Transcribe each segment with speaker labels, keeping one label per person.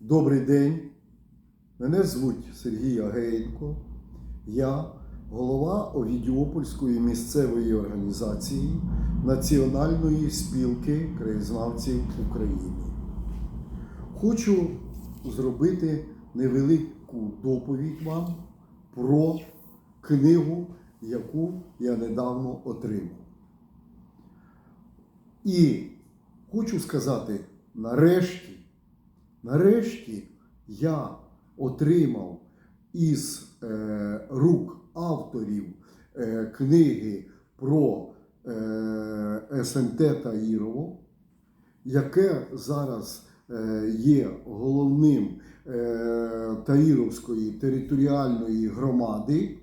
Speaker 1: Добрий день. Мене звуть Сергій Агеєнко. Я голова Овідіопольської місцевої організації Національної спілки краєзнавців України. Хочу зробити невелику доповідь вам про книгу, яку я недавно отримав. І хочу сказати, нарешті, нарешті я отримав із е, рук авторів е, книги про е, СМТ Таїрово, яке зараз е, є головним е, Таїровської територіальної громади.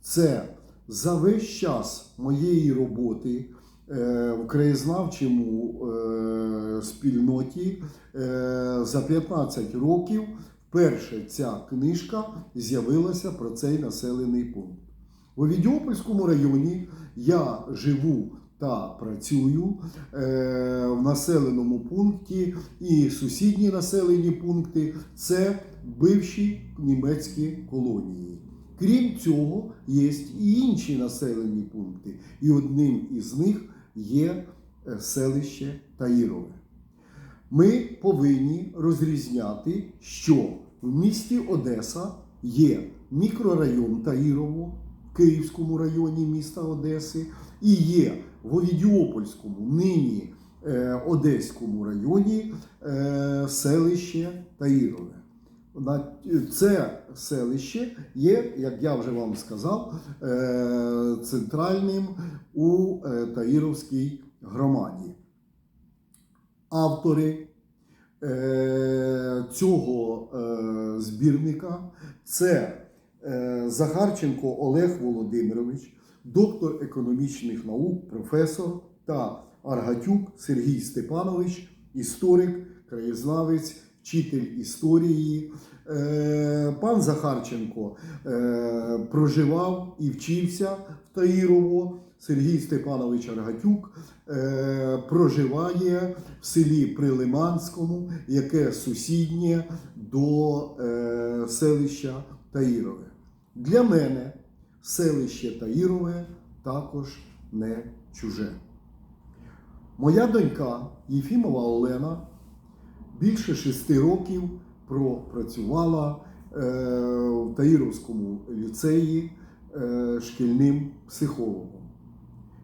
Speaker 1: Це за весь час моєї роботи в краєзнавчому е, спільноті е, за 15 років вперше ця книжка з'явилася про цей населений пункт. У Овідіопольському районі я живу та працюю е, в населеному пункті і сусідні населені пункти це бивші німецькі колонії. Крім цього, є і інші населені пункти, і одним із них є е, селище Таїрове. Ми повинні розрізняти, що в місті Одеса є мікрорайон Таїрово в Київському районі міста Одеси, і є в Овідіопольському, нині е, Одеському районі е, селище Таїрове. Це селище є, як я вже вам сказав, е, центральним у е, Таїровській громаді. Автори е, цього збірника це Захарченко Олег Володимирович, доктор економічних наук, професор та Аргатюк Сергій Степанович, історик, краєзнавець, вчитель історії. Е, Пан Захарченко е, проживав і вчився в Таїрово. Сергій Степанович Аргатюк е, проживає в селі Прилиманському, яке сусіднє до селища Таїрове. Для мене селище Таїрове також не чуже. Моя донька Єфімова Олена більше шести років пропрацювала е, в Таїровському ліцеї е, шкільним психологом.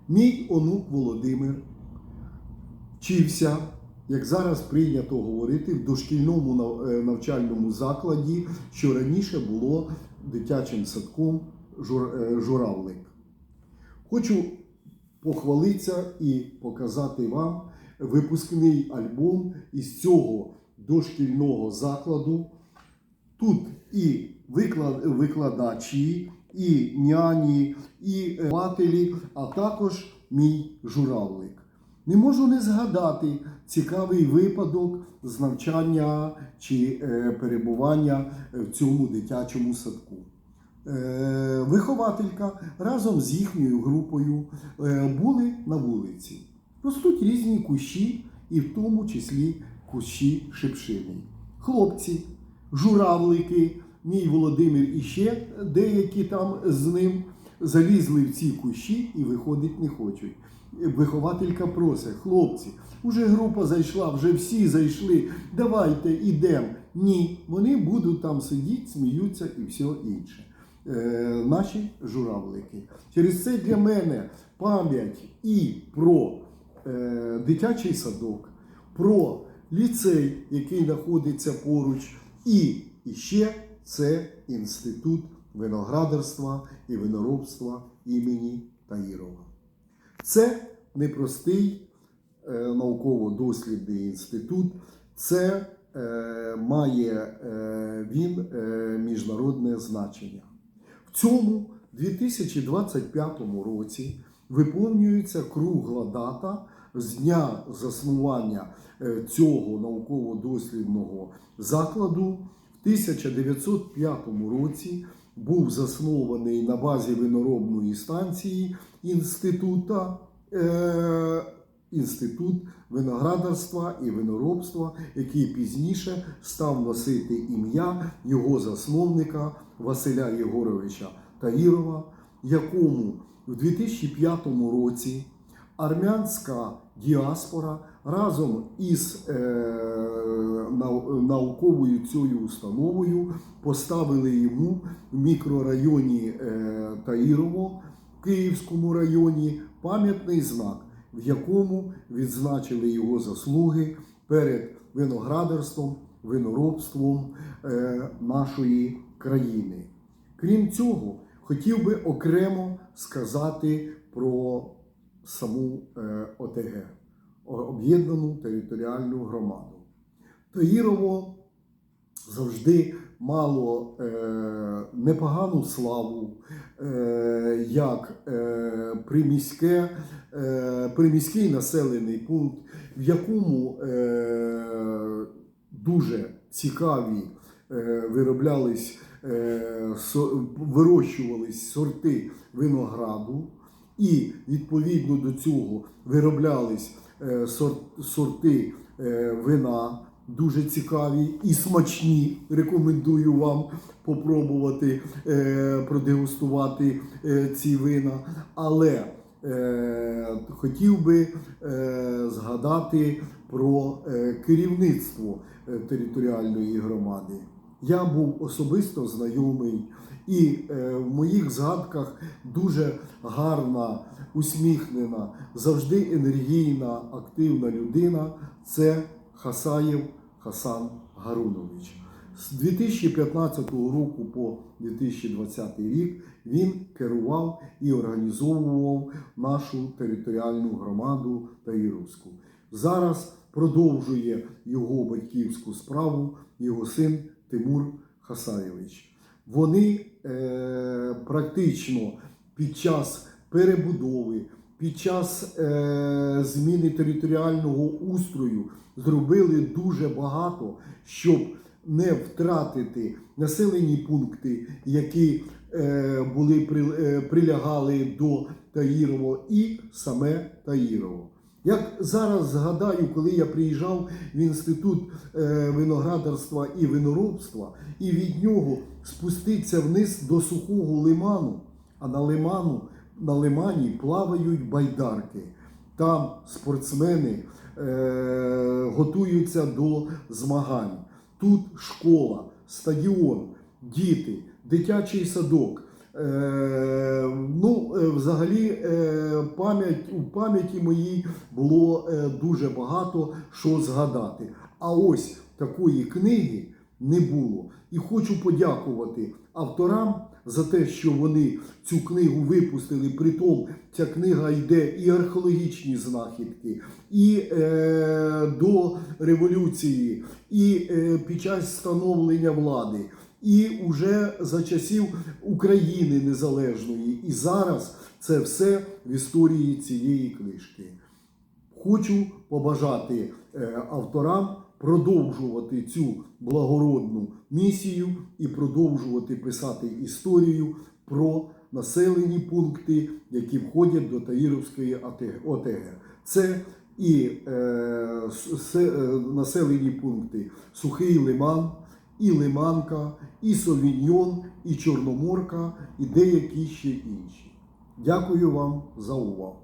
Speaker 1: Мій онук Володимир вчився, як зараз прийнято говорити, в дошкільному е, навчальному закладі, що раніше було дитячим садком «Жур- е, Журавлик. Хочу похвалитися і показати вам випускний альбом із цього дошкільного закладу. Тут і викладачі, і няні, і е, вихователі, а також мій журавлик. Не можу не згадати цікавий випадок з навчання чи е, перебування в цьому дитячому садку. Е, Вихователька разом з їхньою групою е, були на вулиці. Ростуть різні кущі, і в тому числі кущі шипшини. Хлопці, журавлики, мій Володимир і ще деякі там з ним залізли в ці кущі і виходить не хочуть. Вихователька просить, хлопці, уже група зайшла, вже всі зайшли, давайте ідемо. Ні, вони будуть там сидіти, сміються і все інше. Е, наші журавлики. Через це для мене пам'ять і про дитячий садок, про ліцей, який знаходиться поруч, і, і ще це інститут виноградарства і виноробства імені Таїрова. Це непростий е, науково-дослідний інститут, це е, має е, він е, міжнародне значення. В цьому 2025 році виповнюється кругла дата з дня заснування е, цього науково-дослідного закладу. В 1905 році був заснований на базі виноробної станції інститута е, інститут виноградарства і виноробства, який пізніше став носити ім'я його засновника Василя Єгоровича Таїрова, якому в 2005 році армянська діаспора разом із е, науковою цією установою поставили йому в мікрорайоні е, Таїрово в Київському районі пам'ятний знак, в якому відзначили його заслуги перед виноградарством, виноробством е, нашої країни. Крім цього, хотів би окремо сказати про саму е, ОТГ об'єднану територіальну громаду. Таїрово завжди мало е, непогану славу е, як приміське, приміський населений пункт, в якому дуже цікаві вироблялись, вирощувались сорти винограду, і відповідно до цього вироблялись е, сорти е, вина дуже цікаві і смачні. Рекомендую вам попробувати е, продегустувати е, ці вина. Але е, хотів би е, згадати про е, керівництво е, територіальної громади. Я був особисто знайомий, і е, в моїх згадках дуже гарна, усміхнена, завжди енергійна, активна людина це Хасаєв Хасан Гарунович. З 2015 року по 2020 рік він керував і організовував нашу територіальну громаду Таїровську. Зараз продовжує його батьківську справу його син Тимур Хасаєвич. Вони е, практично під час перебудови, під час е, зміни територіального устрою зробили дуже багато, щоб не втратити населені пункти, які е, були е, прилягали до Таїрово, і саме Таїрово. Як зараз згадаю, коли я приїжджав в інститут е, виноградарства і виноробства, і від нього спуститься вниз до сухого лиману, а на лиману, на лимані плавають байдарки. Там спортсмени е, готуються до змагань. Тут школа, стадіон, діти, дитячий садок. Е, ну, е, взагалі, е, пам'ять у пам'яті моїй було дуже багато що згадати. А ось такої книги не було. І хочу подякувати авторам за те, що вони цю книгу випустили. Притом ця книга йде і археологічні знахідки, і е, до революції, і е, під час становлення влади, і уже за часів України незалежної. І зараз це все в історії цієї книжки. Хочу побажати е, авторам продовжувати цю благородну місію і продовжувати писати історію про населені пункти, які входять до Таїровської ОТГ. Це і е, е, населені пункти Сухий Лиман, і Лиманка, і Совіньйон, і Чорноморка, і деякі ще інші. Дякую вам за увагу.